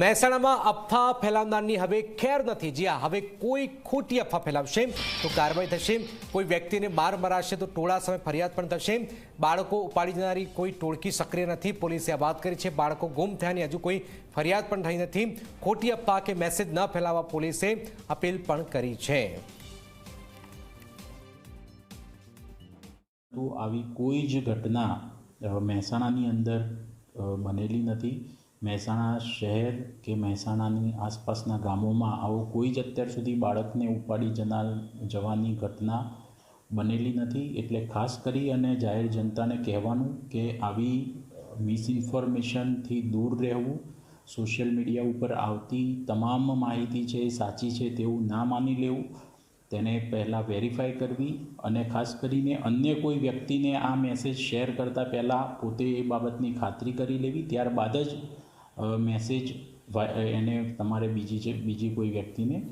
મહેસાણામાં અફવા ફેલાવનારની હવે ખેર નથી. જ્યાં હવે કોઈ ખોટી અફવા ફેલાવશે, તો કાર્યવાહી થશે. કોઈ વ્યક્તિને માર મરાશે, તો ટોળા સામે ફરિયાદ પણ થશે. બાળકો ઉપાડી જનારી કોઈ ટોળકી સક્રિય નથી. પોલીસે આ વાત કરી છે. બાળકો ગુમ થયાની હજુ કોઈ ફરિયાદ પણ થઈ નથી. ખોટી અફવા કે મેસેજ ન ફેલાવવા પોલીસે અપીલ પણ કરી છે. તો આવી કોઈ જ ઘટના મહેસાણાની અંદર બનેલી નથી. મહેસાણા શહેર કે મહેસાણાની આસપાસના ગામોમાં આવો કોઈ જ અત્યાર સુધી બાળકને ઉપાડી જનાર, જવાની ઘટના બનેલી નથી. એટલે ખાસ કરી અને જાહેર જનતાને કહેવાનું કે આવી મિસઇન્ફોર્મેશનથી દૂર રહેવું, સોશિયલ મીડિયા ઉપર આવતી તમામ માહિતી છે સાચી છે તેવું ના માની લેવું, તેને પહેલાં વેરીફાઈ કરવી અને ખાસ કરીને અન્ય કોઈ વ્યક્તિને આ મેસેજ શેર કરતાં પહેલાં પોતે એ બાબતની ખાતરી કરી લેવી. ત્યારબાદ જ મેસેજ એને તમારે બીજી જે બીજી કોઈ વ્યક્તિને